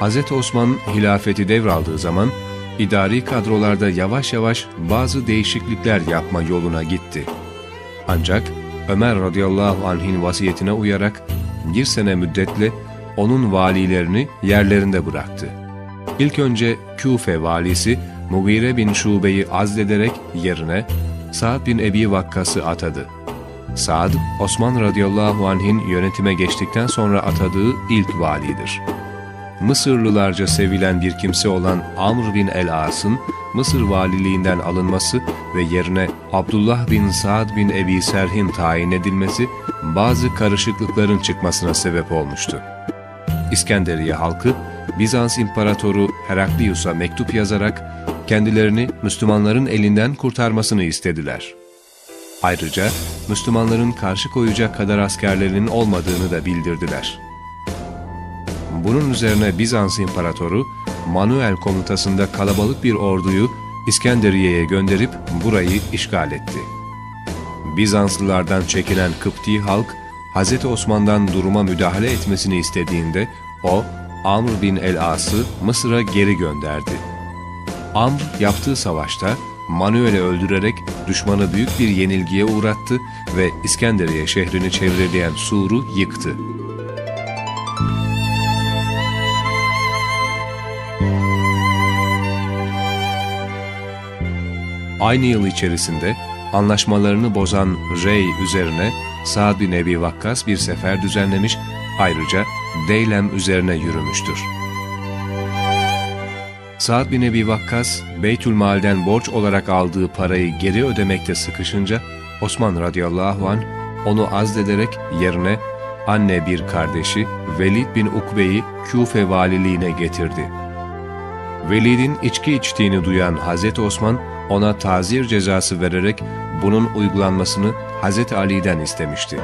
Hz. Osman hilafeti devraldığı zaman idari kadrolarda yavaş yavaş bazı değişiklikler yapma yoluna gitti. Ancak Ömer radıyallahu anh'in vasiyetine uyarak bir sene müddetle onun valilerini yerlerinde bıraktı. İlk önce Küfe valisi Mugire bin Şube'yi azlederek yerine Sa'd bin Ebi Vakkas'ı atadı. Sa'd, Osman radıyallahu anh'in yönetime geçtikten sonra atadığı ilk validir. Mısırlılarca sevilen bir kimse olan Amr bin el-As'ın Mısır valiliğinden alınması ve yerine Abdullah bin Sa'd bin Ebi Serh'in tayin edilmesi bazı karışıklıkların çıkmasına sebep olmuştu. İskenderiye halkı Bizans İmparatoru Heraklius'a mektup yazarak kendilerini Müslümanların elinden kurtarmasını istediler. Ayrıca Müslümanların karşı koyacak kadar askerlerinin olmadığını da bildirdiler. Bunun üzerine Bizans İmparatoru Manuel komutasında kalabalık bir orduyu İskenderiye'ye gönderip burayı işgal etti. Bizanslılardan çekilen Kıpti halk, Hz. Osman'dan duruma müdahale etmesini istediğinde o, Amr bin el-As'ı Mısır'a geri gönderdi. Amr yaptığı savaşta Manuel'i öldürerek düşmanı büyük bir yenilgiye uğrattı ve İskenderiye şehrini çevreleyen Sur'u yıktı. Aynı yıl içerisinde anlaşmalarını bozan Rey üzerine Sa'd bin Ebi Vakkas bir sefer düzenlemiş, ayrıca Deylem üzerine yürümüştür. Sa'd bin Ebi Vakkas, Beytülmal'den borç olarak aldığı parayı geri ödemekte sıkışınca, Osman radıyallahu anh onu azlederek yerine anne bir kardeşi Velid bin Ukbe'yi Küfe valiliğine getirdi. Velid'in içki içtiğini duyan Hazreti Osman, ona tazir cezası vererek bunun uygulanmasını Hz. Ali'den istemişti.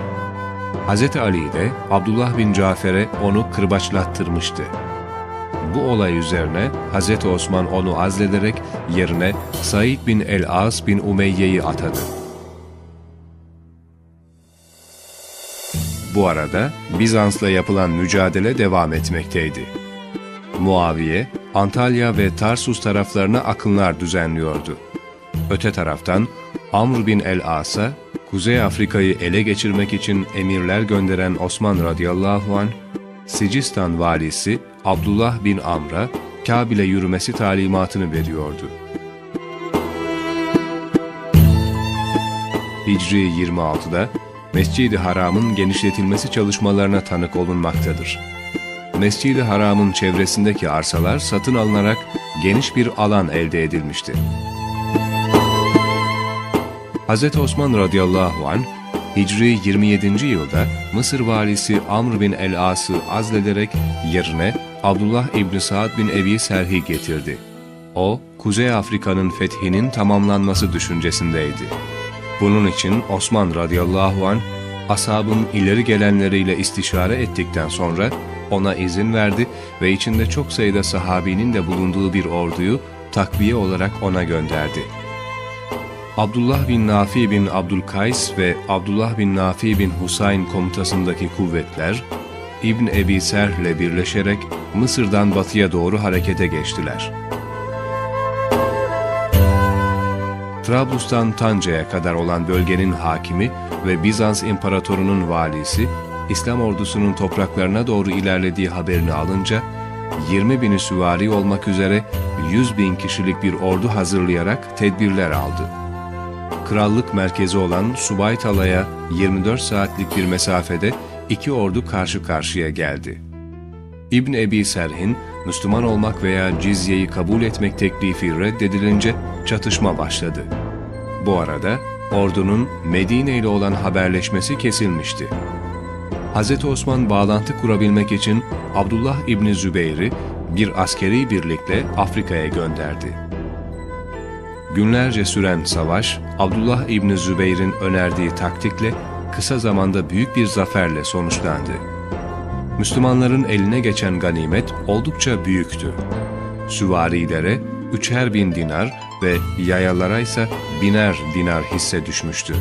Hz. Ali de Abdullah bin Cafer'e onu kırbaçlattırmıştı. Bu olay üzerine Hz. Osman onu azlederek yerine Said bin el-As bin Umeyye'yi atadı. Bu arada Bizans'la yapılan mücadele devam etmekteydi. Muaviye, Antalya ve Tarsus taraflarına akınlar düzenliyordu. Öte taraftan Amr bin el-As'a Kuzey Afrika'yı ele geçirmek için emirler gönderen Osman radıyallahu anh, Sicistan valisi Abdullah bin Amr'a Kabil'e yürümesi talimatını veriyordu. Hicri 26'da Mescid-i Haram'ın genişletilmesi çalışmalarına tanık olunmaktadır. Mescid-i Haram'ın çevresindeki arsalar satın alınarak geniş bir alan elde edilmişti. Hz. Osman radıyallahu anh, Hicri 27. yılda Mısır valisi Amr bin el-As'ı azlederek yerine Abdullah İbni Sa'd bin Ebi Serhi getirdi. O, Kuzey Afrika'nın fethinin tamamlanması düşüncesindeydi. Bunun için Osman radıyallahu anh, ashabın ileri gelenleriyle istişare ettikten sonra ona izin verdi ve içinde çok sayıda sahabinin de bulunduğu bir orduyu takviye olarak ona gönderdi. Abdullah bin Nafi bin Abdülkays ve Abdullah bin Nafi bin Husayn komutasındaki kuvvetler, İbn Ebi Serh ile birleşerek Mısır'dan batıya doğru harekete geçtiler. Trablus'tan Tanca'ya kadar olan bölgenin hakimi ve Bizans imparatorunun valisi, İslam ordusunun topraklarına doğru ilerlediği haberini alınca, 20 bini süvari olmak üzere 100 bin kişilik bir ordu hazırlayarak tedbirler aldı. Krallık merkezi olan Subaytala'ya 24 saatlik bir mesafede iki ordu karşı karşıya geldi. İbn Ebi Serh'in Müslüman olmak veya cizyeyi kabul etmek teklifi reddedilince çatışma başladı. Bu arada ordunun Medine ile olan haberleşmesi kesilmişti. Hz. Osman bağlantı kurabilmek için Abdullah İbni Zübeyir'i bir askeri birlikle Afrika'ya gönderdi. Günlerce süren savaş, Abdullah İbni Zübeyir'in önerdiği taktikle kısa zamanda büyük bir zaferle sonuçlandı. Müslümanların eline geçen ganimet oldukça büyüktü. Süvarilere üçer bin dinar ve yayalara ise biner dinar hisse düşmüştü.